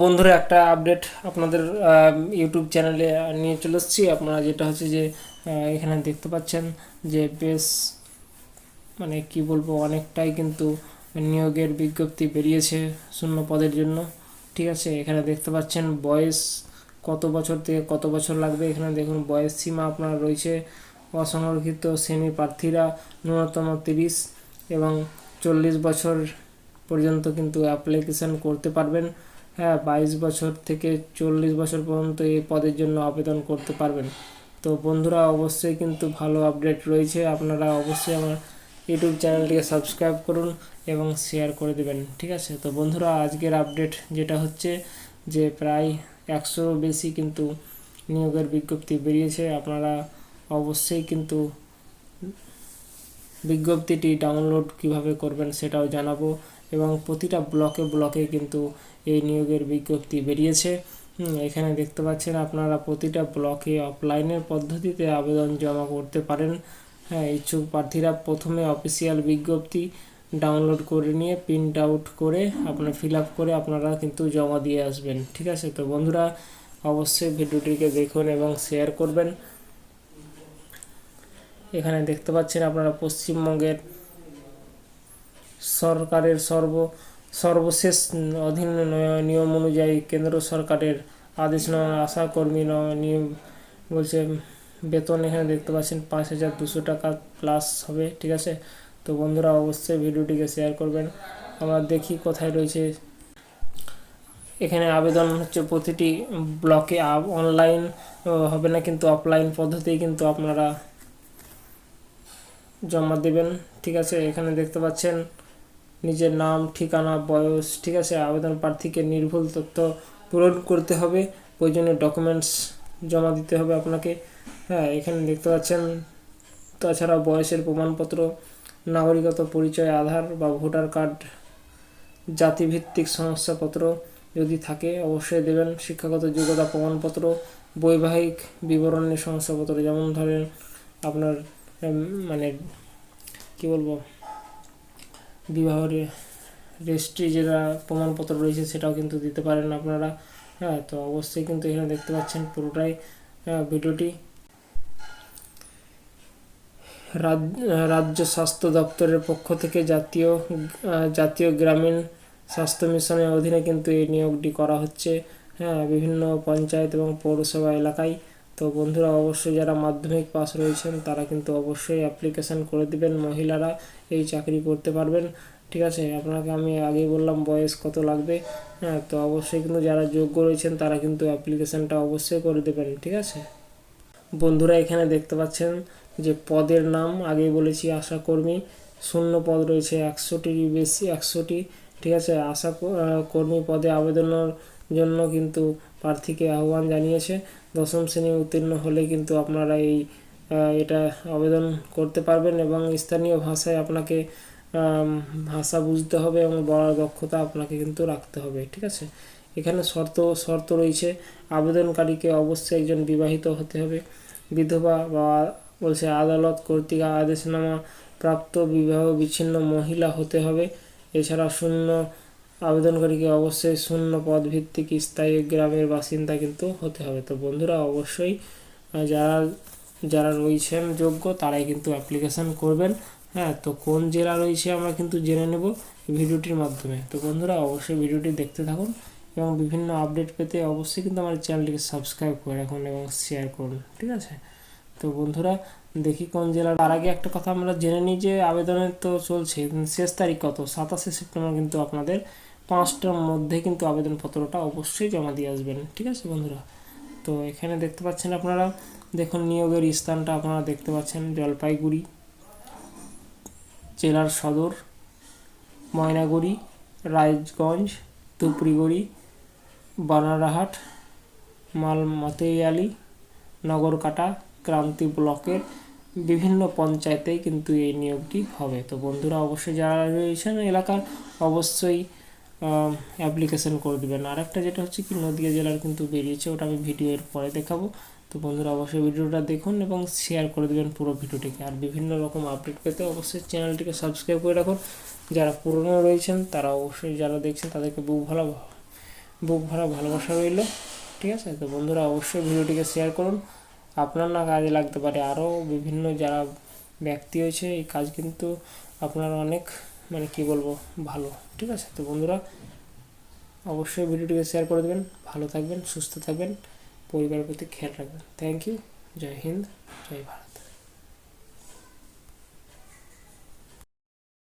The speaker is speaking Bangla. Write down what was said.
বন্ধুরা, একটা আপডেট আপনাদের ইউটিউব চ্যানেলে নিয়ে চলে এসেছি। আপনারা যেটা হচ্ছে যে এখানে দেখতে পাচ্ছেন যে বেশ মানে কি বলব, অনেকটাই কিন্তু নিয়োগের বিজ্ঞপ্তি বেরিয়েছে শূন্য পদের জন্য। ঠিক আছে, এখানে দেখতে পাচ্ছেন বয়স কত বছর থেকে কত বছর লাগবে এখানে দেখুন, বয়স সীমা আপনার রয়েছে অসংরক্ষিত শ্রেণি প্রার্থীরা ন্যূনতম তিরিশ এবং চল্লিশ বছর পর্যন্ত কিন্তু অ্যাপ্লিকেশন করতে পারবেন। হ্যাঁ বাইশ বছর থেকে চল্লিশ বছর পর্যন্ত এই পদের জন্য আবেদন করতে পারবেন। তো বন্ধুরা, অবশ্যই কিন্তু ভালো আপডেট রয়েছে। আপনারা অবশ্যই আমার ইউটিউব চ্যানেলটিকে সাবস্ক্রাইব করুন এবং শেয়ার করে দেবেন, ঠিক আছে? তো বন্ধুরা, আজকের আপডেট যেটা হচ্ছে যে প্রায় একশোরও বেশি কিন্তু নিয়োগের বিজ্ঞপ্তি বেরিয়েছে। আপনারা অবশ্যই কিন্তু বিজ্ঞপ্তিটি ডাউনলোড কীভাবে করবেন সেটাও জানাব। এবং প্রতিটা ব্লকে ব্লকে কিন্তু এই নিয়োগের বিজ্ঞপ্তি বেরিয়েছে। এখানে দেখতে পাচ্ছেন আপনারা প্রতিটা ব্লকে অফলাইনের পদ্ধতিতে আবেদন জমা করতে পারেন। হ্যাঁ ইচ্ছুক প্রার্থীরা প্রথমে অফিসিয়াল বিজ্ঞপ্তি ডাউনলোড করে নিয়ে প্রিন্ট আউট করে আপনার ফিল আপ করে আপনারা কিন্তু জমা দিয়ে আসবেন। ঠিক আছে? তো বন্ধুরা, অবশ্যই ভিডিওটিকে দেখুন এবং শেয়ার করবেন। এখানে দেখতে পাচ্ছেন আপনারা পশ্চিমবঙ্গের সরকারের সর্ব, সর্বশেষ অধীন নিয়ম অনুযায়ী কেন্দ্র সরকারের আদেশনামা আশা কর্মী বলছে, বেতন এখানে দেখতে পাচ্ছেন পাঁচ হাজার দুশো টাকা প্লাস হবে, ঠিক আছে? তো বন্ধুরা অবশ্যই ভিডিওটিকে শেয়ার করবেন। আমরা দেখি কোথায় রয়েছে। এখানে আবেদন হচ্ছে প্রতিটি ব্লকে অনলাইন হবে না কিন্তু অফলাইন পদ্ধতিই কিন্তু আপনারা জমা দেবেন, ঠিক আছে? এখানে দেখতে পাচ্ছেন নিজের নাম, ঠিকানা, বয়স, ঠিক আছে, আবেদন প্রার্থীকে নির্ভুল তথ্য পূরণ করতে হবে। প্রয়োজনীয় ডকুমেন্টস জমা দিতে হবে আপনাকে। হ্যাঁ এখানে দেখতে পাচ্ছেন। তাছাড়া বয়সের প্রমাণপত্র, নাগরিকত্ব পরিচয়, আধার বা ভোটার কার্ড, জাতিভিত্তিক শংসাপত্র যদি থাকে, অবশ্যই দেবেন। শিক্ষাগত যোগ্যতা প্রমাণপত্র, বৈবাহিক বিবরণী শংসাপত্র যেমন ধরেন আপনার মানে কি বলব? বিবাহের রেজিস্ট্রি যেটা প্রমাণপত্র রয়েছে সেটাও কিন্তু দিতে পারেন আপনারা। হ্যাঁ তো অবশ্যই কিন্তু এখানে দেখতে পাচ্ছেন পুরোটাই আহ, ভিডিওটি। রাজ- রাজ্য স্বাস্থ্য দপ্তরের পক্ষ থেকে জাতীয় জাতীয় গ্রামীণ স্বাস্থ্য মিশনের অধীনে কিন্তু এই নিয়োগটি করা হচ্ছে। হ্যাঁ বিভিন্ন পঞ্চায়েত এবং পৌরসভা এলাকায় তো বন্ধুরা অবশ্যই যারা মাধ্যমিক পাস রয়েছেন, তারা কিন্তু অবশ্যই অ্যাপ্লিকেশন করে দিবেন। মহিলারা এই চাকরি করতে পারবেন। ঠিক আছে? আপনাকে আমি আগেই বললাম বয়স কত লাগবে। হ্যাঁ তো অবশ্যই কিন্তু যারা যোগ্য রয়েছেন, তারা কিন্তু অ্যাপ্লিকেশনটা অবশ্যই করে দেবেন। ঠিক আছে? বন্ধুরা এখানে দেখতে পাচ্ছেন যে পদের নাম, আগেই বলেছি আশা কর্মী শূন্য পদ রয়েছে একশোটির বেশি, একশোটি। ঠিক আছে? আশা কর্মী পদে আবেদনের জন্য কিন্তু প্রার্থীকে আহ্বান জানিয়েছে। দশম শ্রেণি উত্তীর্ণ হলে কিন্তু আপনারা এই এটা আবেদন করতে পারবেন এবং স্থানীয় ভাষায় আপনাকে ভাষা বুঝতে হবে এবং বলার দক্ষতা আপনাকে কিন্তু রাখতে হবে, ঠিক আছে? এখানে শর্ত শর্ত রয়েছে, আবেদনকারীকে অবশ্যই একজন বিবাহিত হতে হবে। বিধবা বা বলছে আদালত কর্তৃক আদেশনামা প্রাপ্ত বিবাহ বিচ্ছিন্ন মহিলা হতে হবে। এছাড়া শূন্য আবেদনকারীকে অবশ্যই শূন্য পদ ভিত্তিক স্থায়ী গ্রামের বাসিন্দা কিন্তু হতে হবে। তো বন্ধুরা, অবশ্যই যারা যারা রয়েছেন যোগ্য, তারাই কিন্তু অ্যাপ্লিকেশন করবেন। হ্যাঁ তো কোন জেলা রয়েছে আমরা কিন্তু জেনে নেব ভিডিওটির মাধ্যমে। তো বন্ধুরা, অবশ্যই ভিডিওটি দেখতে থাকুন এবং বিভিন্ন আপডেট পেতে অবশ্যই কিন্তু আমার চ্যানেলটিকে সাবস্ক্রাইব করে রাখুন এবং শেয়ার করুন, ঠিক আছে? তো বন্ধুরা, দেখি কোন জেলার তার আগে একটা কথা আমরা জেনে নিই যে আবেদনের তো চলছে। শেষ তারিখ কত? সাতাশে সেপ্টেম্বর কিন্তু আপনাদের পাঁচটার মধ্যে কিন্তু আবেদনপত্রটা অবশ্যই জমা দিয়ে আসবেন, ঠিক আছে বন্ধুরা? তো এখানে দেখতে পাচ্ছেন আপনারা, দেখুন নিয়োগের স্থানটা আপনারা দেখতে পাচ্ছেন, জলপাইগুড়ি, জেলার সদর, ময়নাগুড়ি রায়গঞ্জ ধুপড়িগুড়ি বানারহাট মালমতেয়ালি নগরকাটা, ক্রান্তি ব্লকের বিভিন্ন পঞ্চায়েতেই কিন্তু এই নিয়োগটি হবে। তো বন্ধুরা, অবশ্যই যারা রয়েছেন এলাকার, অবশ্যই অ্যাপ্লিকেশন করে দেবেন। আর একটা যেটা হচ্ছে কি, নদীয়া জেলার কিন্তু বেরিয়েছে, ওটা আমি ভিডিওর পরে দেখাবো। তো বন্ধুরা, অবশ্যই ভিডিওটা দেখুন এবং শেয়ার করে দেবেন পুরো ভিডিওটিকে। আর বিভিন্ন রকম আপডেট পেতে অবশ্যই চ্যানেলটিকে সাবস্ক্রাইব করে রাখুন। যারা পুরনো রয়েছেন, তারা অবশ্যই যারা দেখছেন, তাদেরকে বুক ভালো বুক ভরা ভালোবাসা রইল। ঠিক আছে? তো বন্ধুরা, অবশ্যই ভিডিওটিকে শেয়ার করুন। আপনার না কাজে লাগতে পারে। আরও বিভিন্ন যারা ব্যক্তি হয়েছে, এই কাজ কিন্তু আপনার অনেক মানে কি বলব, ভালো। ঠিক আছে? তো বন্ধুরা, অবশ্যই ভিডিওটিকে শেয়ার করে দেবেন। ভালো থাকবেন, সুস্থ থাকবেন, পরিবারের প্রতি খেয়াল রাখবেন। Thank you Jai Hind, Jai Bharat.